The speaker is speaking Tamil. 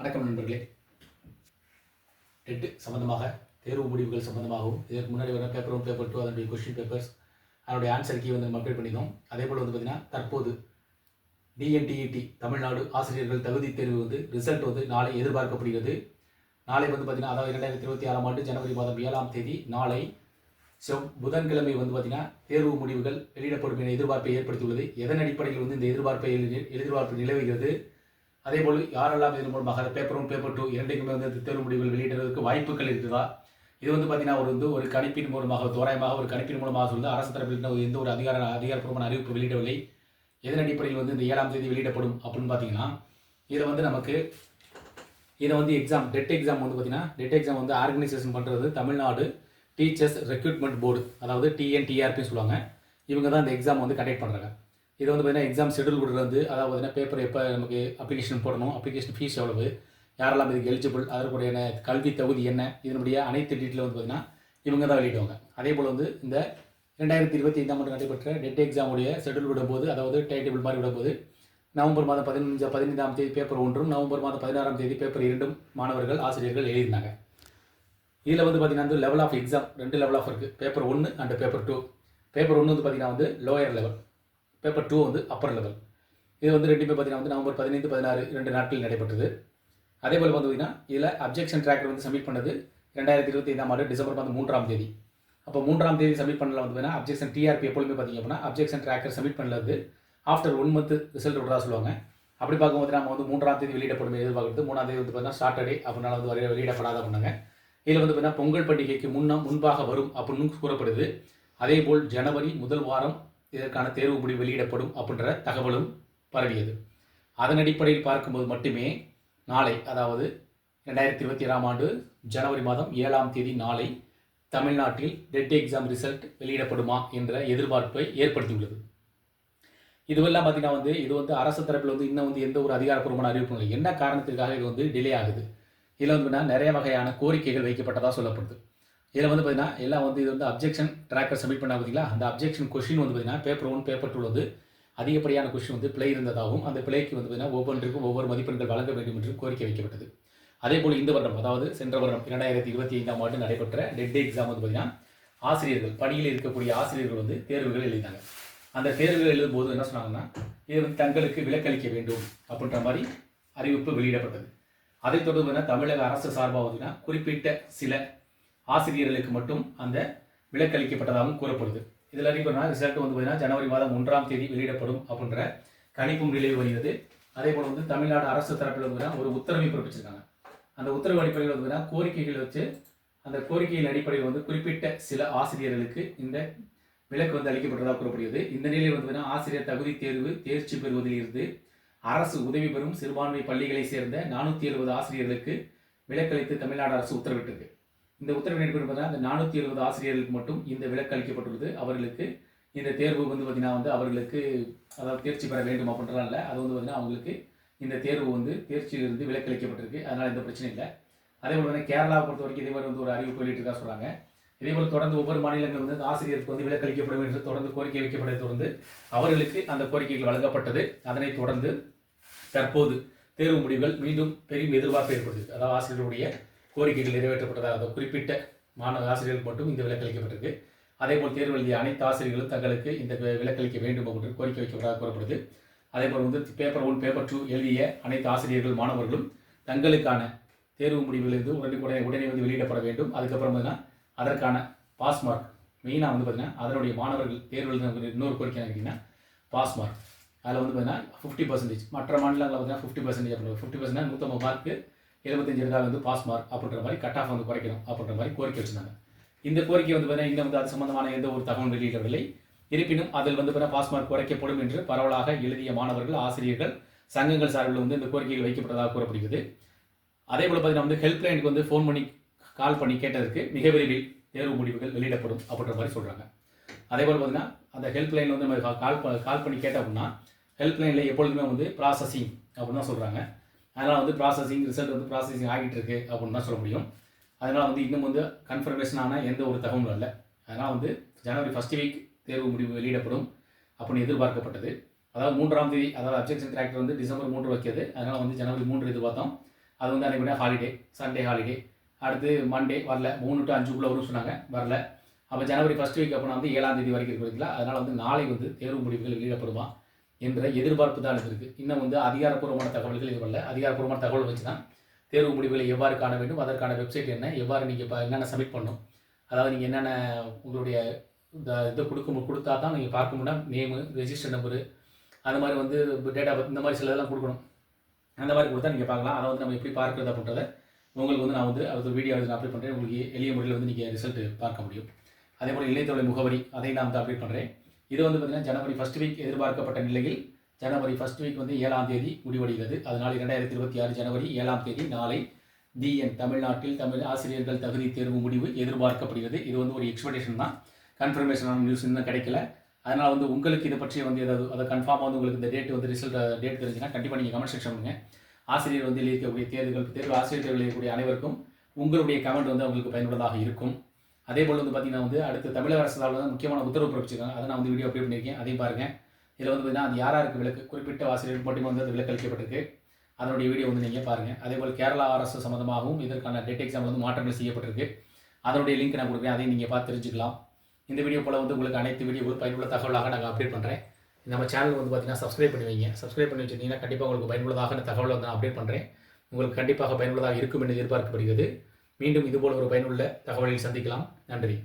வணக்கம் நண்பர்களே. டெட்டு சம்பந்தமாக தேர்வு முடிவுகள் சம்பந்தமாகவும் இதற்கு முன்னாடி வர பேப்பர் ஒன் பேப்பர் டூ அதனுடைய கொஸ்டின் பேப்பர்ஸ் அதனுடைய ஆன்சர் கீ வந்து நம்ம அப்டேட் பண்ணியிருந்தோம் அதே போல் வந்து பார்த்திங்கன்னா தற்போது டிஎன்டிஇடி தமிழ்நாடு ஆசிரியர்கள் தகுதி தேர்வு வந்து ரிசல்ட் வந்து நாளை எதிர்பார்க்கப்படுகிறது. நாளை வந்து பார்த்திங்கன்னா அதாவது இரண்டாயிரத்தி இருபத்தி ஆறாம் ஆண்டு ஜனவரி மாதம் ஏழாம் தேதி நாளை செவ் புதன்கிழமை வந்து பார்த்திங்கன்னா தேர்வு முடிவுகள் வெளியிடப்படும் என எதிர்பார்ப்பை ஏற்படுத்தியுள்ளது. எதன் அடிப்படையில் வந்து இந்த எதிர்பார்ப்பை எதிர்பார்ப்பு நிலவுகிறது? அதே போல் யாரெல்லாம் இதன் மூலமாக பேப்பர் ஒன் பேப்பர் டூ இரண்டுக்குமே வந்து தேர்வு முடிவுகள் வெளியிடுறதுக்கு வாய்ப்புகள் இருக்குதா? இது வந்து பார்த்தீங்கன்னா ஒரு வந்து ஒரு கணிப்பின் மூலமாக தோராயமாக ஒரு கணிப்பின் மூலமாக சொல்லி அரசு தரப்பில் எந்த ஒரு அதிகார அதிகாரப்பூர்வமான அறிவிப்பு வெளியிடவில்லை. எதன் அடிப்படையில் வந்து இந்த ஏழாம் தேதி வெளியிடப்படும் அப்படின்னு பார்த்தீங்கன்னா இதை வந்து நமக்கு இதை வந்து எக்ஸாம் டெட் எக்ஸாம் வந்து பார்த்தீங்கன்னா டெட் எக்ஸாம் வந்து ஆர்கனைசேஷன் பண்ணுறது தமிழ்நாடு டீச்சர்ஸ் ரெக்ரூட்மெண்ட் போர்டு அதாவது டிஎன்டிஆர்பின்னு சொல்லுவாங்க. இவங்க தான் இந்த எக்ஸாம் வந்து கண்டக்ட் பண்ணுறாங்க இது வந்து பார்த்தீங்கன்னா எக்ஸாம் ஷெடியூல் கொடுக்குறது அதாவது பார்த்தீங்கன்னா பேப்பர் எப்போ நமக்கு அப்ளிகேஷன் போடணும் அப்ளிகேஷன் ஃபீஸ் எவ்வளவு யாரெல்லாம் இதுக்கு எலிஜிபிள் அதற்குடைய கல்வி தகுதி என்ன இதனுடைய அனைத்து டீட்டெயில் வந்து பார்த்திங்கன்னா இவங்க தான் வெளியிடுவாங்க. அதே போல் வந்து இந்த ரெண்டாயிரத்தி இருபத்தி ஐந்தாம் ஆண்டு நடைபெற்ற டெட் எக்ஸாமுடைய ஷெடியூல் விடும்போது அதாவது டைம் டேபிள் மாதிரி விடும்போது நவம்பர் மாதம் பதினஞ்சு பதினைந்தாம் தேதி பேப்பர் ஒன்றும் நவம்பர் மாதம் பதினாறாம் தேதி பேப்பர் இரண்டும் மாணவர்கள் ஆசிரியர்கள் எழுதியிருந்தாங்க. இதில் வந்து பார்த்தீங்கன்னா வந்து லெவல் ஆஃப் எக்ஸாம் ரெண்டு லெவல் ஆஃப் இருக்குது பேப்பர் ஒன்று அண்ட் பேப்பர் டூ பேப்பர் ஒன்று வந்து பார்த்தீங்கன்னா வந்து லோயர் லெவல் பேப்பர் டூ வந்து அப்பர் லெவல் இது வந்து ரெண்டுமே பார்த்தீங்கன்னா வந்து நவம்பர் பதினைந்து பதினாறு ரெண்டு நாட்கள் நடைபெற்றது. அதே போல் வந்து பார்த்தீங்கன்னா இதில் அப்ஜெக்ஷன் ட்ராக்டர் வந்து சப்மிட் பண்ணது ரெண்டாயிரத்தி இருபத்தி ஐந்தாம் ஆண்டு டிசம்பர் வந்து மூன்றாம் தேதி. அப்போ மூன்றாம் தேதி சப்மிட் பண்ணல வந்து பார்த்தீங்கன்னா அப்ஜெக்ஷன் டிஆர்பி எப்பொழுதுமே பார்த்தீங்க அப்படின்னா அப்ஜெக்ஷன் ட்ராக்கர் சப்மிட் பண்ணது ஆஃப்டர் ஒன் மந்த் ரிசல்ட் விடுறதா சொல்லுவாங்க. அப்படி பார்க்கும்போது நம்ம வந்து மூன்றாம் தேதி வெளியிடப்படும் எதிர்பார்க்குறது. மூணாம் தேதி வந்து பார்த்தீங்கன்னா சாட்டர்டே அப்படினால வந்து வரைய வெளியிடப்படாத பண்ணாங்க இதில் வந்து பார்த்தீங்கன்னா பொங்கல் பண்டிகைக்கு முன்ன முன்பாக வரும் அப்படின்னு கூறப்படுது. அதே போல் ஜனவரி முதல் வாரம் இதற்கான தேர்வு முடிவு வெளியிடப்படும் அப்படின்ற தகவலும் பரவியது. அதன் அடிப்படையில் பார்க்கும்போது மட்டுமே நாளை அதாவது ரெண்டாயிரத்தி இருபத்தி ஏழாம் ஆண்டு ஜனவரி மாதம் ஏழாம் தேதி நாளை தமிழ்நாட்டில் டெட் எக்ஸாம் ரிசல்ட் வெளியிடப்படுமா என்ற எதிர்பார்ப்பை ஏற்படுத்தியுள்ளது. இதுவெல்லாம் பார்த்தீங்கன்னா வந்து இது வந்து அரசு தரப்பில் வந்து இன்னும் வந்து எந்த ஒரு அதிகாரப்பூர்வமான அறிவிப்பும் இல்லை. என்ன காரணத்திற்காக இது வந்து டிலே ஆகுது? இதில் வந்து நிறைய வகையான கோரிக்கைகள் வைக்கப்பட்டதாக சொல்லப்படுது. இதில் வந்து பார்த்தீங்கன்னா எல்லாம் வந்து இது வந்து அப்ஜெக்ஷன் ட்ராக்கர் சப்மிட் பண்ணால் பார்த்தீங்களா? அந்த அப்ஜெக்ஷன் கொஷின் வந்து பார்த்தீங்கன்னா பேப்பர் ஒன் பேப்பர் டூ வந்து அதிகப்படியான கொஷின் வந்து பிழை இருந்ததாகவும் அந்த பிழைக்கு வந்து பார்த்தீங்கன்னா ஒவ்வொன்றுக்கும் ஒவ்வொரு மதிப்பெண்கள் வழங்க வேண்டும் என்று கோரிக்கை வைக்கப்பட்டது. அதே போல் இந்த வருடம் அதாவது சென்ற வருடம் இரண்டாயிரத்தி இருபத்தி ஐந்தாம் ஆண்டு நடைபெற்ற டெட் எக்ஸாம் வந்து பார்த்தீங்கன்னா ஆசிரியர்கள் பணியில் இருக்கக்கூடிய ஆசிரியர்கள் வந்து தேர்வுகள் எழுதினாங்க. அந்த தேர்வுகள் எழுதும்போது என்ன சொன்னாங்கன்னா இது வந்து தங்களுக்கு விலக்களிக்க வேண்டும் அப்படின்ற மாதிரி அறிவிப்பு வெளியிடப்பட்டது. அதைத் தொடர்ந்து பார்த்தீங்கன்னா தமிழக அரசு சார்பாக பார்த்தீங்கன்னா குறிப்பிட்ட சில ஆசிரியர்களுக்கு மட்டும் அந்த விலக்களிக்கப்பட்டதாகவும் கூறப்படுது. இதில் அறிவிப்பா ரிசல்ட் வந்து பார்த்தீங்கன்னா ஜனவரி மாதம் ஒன்றாம் தேதி வெளியிடப்படும் அப்படின்ற கணிப்பும் நிலை வருகிறது. அதே போல் வந்து தமிழ்நாடு அரசு தரப்பில் வந்து ஒரு உத்தரவை பிறப்பிச்சிருக்காங்க. அந்த உத்தரவு அடிப்படையில் வந்து கோரிக்கைகள் வச்சு அந்த கோரிக்கையின் அடிப்படையில் வந்து குறிப்பிட்ட சில ஆசிரியர்களுக்கு இந்த விலக்கு வந்து அளிக்கப்பட்டதாக கூறப்படுகிறது. இந்த நிலையில் வந்து ஆசிரியர் தகுதி தேர்வு தேர்ச்சி பெறுவதில் இருந்து அரசு உதவி பெறும் சிறுபான்மை பள்ளிகளை சேர்ந்த நானூற்றி எழுபது ஆசிரியர்களுக்கு விலக்களித்து தமிழ்நாடு அரசு உத்தரவிட்டிருக்கு இந்த உத்தரவின் அடிப்படையில் அந்த நானூற்றி எழுபது ஆசிரியர்களுக்கு மட்டும் இந்த விலக்கு அளிக்கப்பட்டுள்ளது. அவர்களுக்கு இந்த தேர்வு வந்து பார்த்தீங்கன்னா வந்து அவர்களுக்கு அதாவது தேர்ச்சி பெற வேண்டும் அப்படின்றலாம் இல்லை. அது வந்து பார்த்தீங்கன்னா அவங்களுக்கு இந்த தேர்வு வந்து தேர்ச்சியிலிருந்து விலக்கு அளிக்கப்பட்டிருக்கு. அதனால் எந்த பிரச்சனையும் இல்லை. அதே போல் வந்து கேரளாவை பொறுத்த வரைக்கும் இதே மாதிரி வந்து ஒரு அறிவிப்பு வெளியிட்டிருக்கா சொல்கிறாங்க இதே போல் தொடர்ந்து ஒவ்வொரு மாநிலங்கள் வந்து ஆசிரியருக்கு வந்து விலக்களிக்கப்படும் என்று தொடர்ந்து கோரிக்கை வைக்கப்பட்டதை தொடர்ந்து அவர்களுக்கு அந்த கோரிக்கைகள் வழங்கப்பட்டது. அதனைத் தொடர்ந்து தற்போது தேர்வு முடிவுகள் மீண்டும் பெரும் எதிர்பார்ப்பு ஏற்படுது அதாவது ஆசிரியர்களுடைய கோரிக்கைகள் நிறைவேற்றப்பட்டதாக அந்த குறிப்பிட்ட மாணவ ஆசிரியர்கள் மட்டும் இந்த விலக்கு அளிக்கப்பட்டிருக்கு அதே போல் தேர்வு எழுதிய அனைத்து ஆசிரியர்களும் தங்களுக்கு இந்த விலக்களிக்க வேண்டும் என்று கோரிக்கை வைக்கப்பட்டதாக கூறப்படுது. அதே போல் வந்து பேப்பர் ஒன் பேப்பர் டூ எழுதிய அனைத்து ஆசிரியர்கள் மாணவர்களும் தங்களுக்கான தேர்வு முடிவுகளிலிருந்து உடனே உடனே வந்து வெளியிடப்பட வேண்டும். அதுக்கப்புறம் பார்த்தீங்கன்னா அதற்கான பாஸ் மார்க் மெயினாக வந்து பார்த்தீங்கன்னா அதனுடைய மாணவர்கள் தேர்வு எழுதின இன்னொரு கோரிக்கை என்ன பாஸ் மார்க் அதில் வந்து பார்த்தீங்கன்னா ஃபிஃப்டி பர்சன்டேஜ் மற்ற மாநிலங்களில் பார்த்தீங்கன்னா ஃபிஃப்டி பர்சன்டேஜ் ஃபிஃப்டி பர்சன்ட் நூற்றம்பது மார்க்கு எழுபத்தஞ்சு இருந்தால் வந்து பாஸ் மார்க் அப்படின்ற மாதிரி கட் ஆஃப் வந்து குறைக்கணும் அப்படின்ற மாதிரி கோரிக்கை வச்சிருந்தாங்க. இந்த கோரிக்கை வந்து பார்த்தீங்கன்னா இன்னும் வந்து அது சம்பந்தமான எந்த ஒரு தகவல் வெளியிடவில்லை. இருப்பினும் அதில் வந்து பார்த்தீங்கன்னா பாஸ் மார்க் குறைக்கப்படும் என்று பரவலாக எழுதிய மாணவர்கள் ஆசிரியர்கள் சங்கங்கள் சார்பில் வந்து இந்த கோரிக்கைகள் வைக்கப்பட்டதாக கூறப்படுகிறது. அதே போல் பார்த்தீங்கன்னா வந்து ஹெல்ப்லைனுக்கு வந்து ஃபோன் பண்ணி கால் பண்ணி கேட்டதற்கு மிக விரைவில் தேர்வு முடிவுகள் வெளியிடப்படும் அப்படின்ற மாதிரி சொல்கிறாங்க அதே போல் பார்த்தீங்கன்னா அந்த ஹெல்ப்லைன் வந்து நம்ம கால் ப- கால் பண்ணி கேட்டோம் அப்படின்னா ஹெல்ப்லைனில் எப்பொழுதுமே வந்து ப்ராசஸிங் அப்படின்னு தான் சொல்கிறாங்க அதனால் வந்து ப்ராசஸிங் ரிசல்ட் வந்து ப்ராசஸிங் ஆகிட்டு இருக்கு அப்படின்னு தான் சொல்ல முடியும். அதனால் வந்து இன்னும் வந்து கன்ஃபர்மேஷன் ஆன எந்த ஒரு தகவலும் இல்லை. அதனால் வந்து ஜனவரி ஃபஸ்ட் வீக் தேர்வு முடிவு வெளியிடப்படும் அப்படின்னு எதிர்பார்க்கப்பட்டது. அதாவது மூன்றாம் தேதி அதாவது அப்ஜெக்ஷன் டிராக்டர் வந்து டிசம்பர் மூன்று வைக்கிறது. அதனால் வந்து ஜனவரி மூன்று எதிர்பார்த்தோம். அது வந்து அன்றைக்கி ஹாலிடே சண்டே ஹாலிடே அடுத்து மண்டே வரல. மூணு டு அஞ்சுக்குள்ளே வரும் சொன்னாங்க. வரல. அப்போ ஜனவரி ஃபஸ்ட் வீக் அப்போ வந்து ஏழாம் தேதி வரைக்கும் இருக்கிறதுல அதனால் வந்து நாளை வந்து தேர்வு முடிவுகள் வெளியிடப்படுமா? என்ற எதிர்பார்ப்பு தான் இருக்குது இன்னும் வந்து அதிகாரப்பூர்வமான தகவல்கள் இது வரல. அதிகாரப்பூர்வமான தகவல் வச்சு தான் தேர்வு முடிவுகளை எவ்வாறு காண வேண்டும் அதற்கான வெப்சைட் என்ன எவ்வாறு நீங்கள் இப்போ என்னென்ன சப்மிட் பண்ணணும் அதாவது நீங்கள் என்னென்ன உங்களுடைய இந்த இதை கொடுக்க கொடுத்தா தான் நீங்கள் பார்க்க முடியும். நேமு ரெஜிஸ்டர் நம்பரு அந்த மாதிரி வந்து டேட்டா இந்த மாதிரி சில இதெல்லாம் கொடுக்கணும். அந்த மாதிரி கொடுத்தா நீங்கள் பார்க்கலாம். அதை வந்து நம்ம எப்படி பார்க்குறது அப்படின்றத உங்களுக்கு வந்து நான் வந்து அது வீடியோ நான் அப்டேட் பண்ணுறேன் உங்களுக்கு எளிய முறையில் வந்து நீங்கள் ரிசல்ட் பார்க்க முடியும். அதே போல் இளையத்தொழில் முகவரி அதை நான் வந்து அப்டேட் பண்ணுறேன் இது வந்து பார்த்திங்கன்னா ஜனவரி ஃபஸ்ட் வீக் எதிர்பார்க்கப்பட்ட நிலையில் ஜனவரி ஃபஸ்ட் வீக் வந்து ஏழாம் தேதி முடிவடைகிறது. அதனால் இரண்டாயிரத்தி இருபத்தி ஆறு ஜனவரி ஏழாம் தேதி நாளை டிஎன் தமிழ்நாட்டில் தமிழ் ஆசிரியர்கள் தகுதி தேர்வு முடிவு எதிர்பார்க்கப்படுகிறது. இது வந்து ஒரு எக்ஸ்பெக்டேஷன் தான். கன்ஃபர்மேஷனான நியூஸ் இன்னும் கிடைக்கல. அதனால் வந்து உங்களுக்கு இதை பற்றி வந்து ஏதாவது அதை கன்ஃபார்மாக வந்து உங்களுக்கு இந்த டேட் வந்து ரிசல்ட் டேட் தெரிஞ்சுன்னா கண்டிப்பாக நீங்கள் கமெண்ட் செக்ஷன் பண்ணுங்கள் ஆசிரியர் வந்து இருக்கக்கூடிய தேர்வுகள் தேர்வு ஆசிரியர்கள் இருக்கக்கூடிய அனைவருக்கும் உங்களுடைய கமெண்ட் வந்து அவங்களுக்கு பயனுள்ளதாக இருக்கும். அதே போல் வந்து பார்த்தீங்கன்னா வந்து அடுத்து தமிழக அரசால் வந்து முக்கியமான உத்தரவு பிறப்பிச்சிருக்காங்க. அதை நான் வந்து வீடியோ அப்டேட் பண்ணியிருக்கேன். அதையும் பாருங்கள் இதில் வந்து பார்த்தீங்கன்னா அது யாராருக்கு விலக்கு குறிப்பிட்ட ஆசிரியர்கள் மட்டுமே வந்து அது விலக்கு அளிக்கப்பட்டிருக்கு. அதனுடைய வீடியோ வந்து நீங்கள் பாருங்கள் அதே போல் கேரளா அரசு சம்மந்தமாகவும் இதற்கான டேட் எக்ஸாம் வந்து மாற்றங்கள் செய்யப்பட்டிருக்கு. அதனுடைய லிங்க் நான் கொடுக்குறேன். அதையும் நீங்கள் பார்த்து தெரிஞ்சுக்கலாம். இந்த வீடியோ போல் வந்து உங்களுக்கு அனைத்து வீடியோவும் பயனுள்ள தகவலாக நாங்கள் அப்டேட் பண்ணுறேன் நம்ம சேனல் வந்து பார்த்தீங்கன்னா சப்ஸ்கிரைப் பண்ணி வைங்க. சப்ஸ்கிரைப் பண்ணி வச்சிருந்தீங்கன்னா கண்டிப்பாக உங்களுக்கு பயனுள்ளதாக தகவலை வந்து நான் அப்டேட் பண்ணுறேன் உங்களுக்கு கண்டிப்பாக பயனுள்ளதாக இருக்கும் என்று எதிர்பார்க்கப்படுகிறது. மீண்டும் இதுபோல் ஒரு பயனுள்ள தகவலில் சந்திக்கலாம். நன்றி.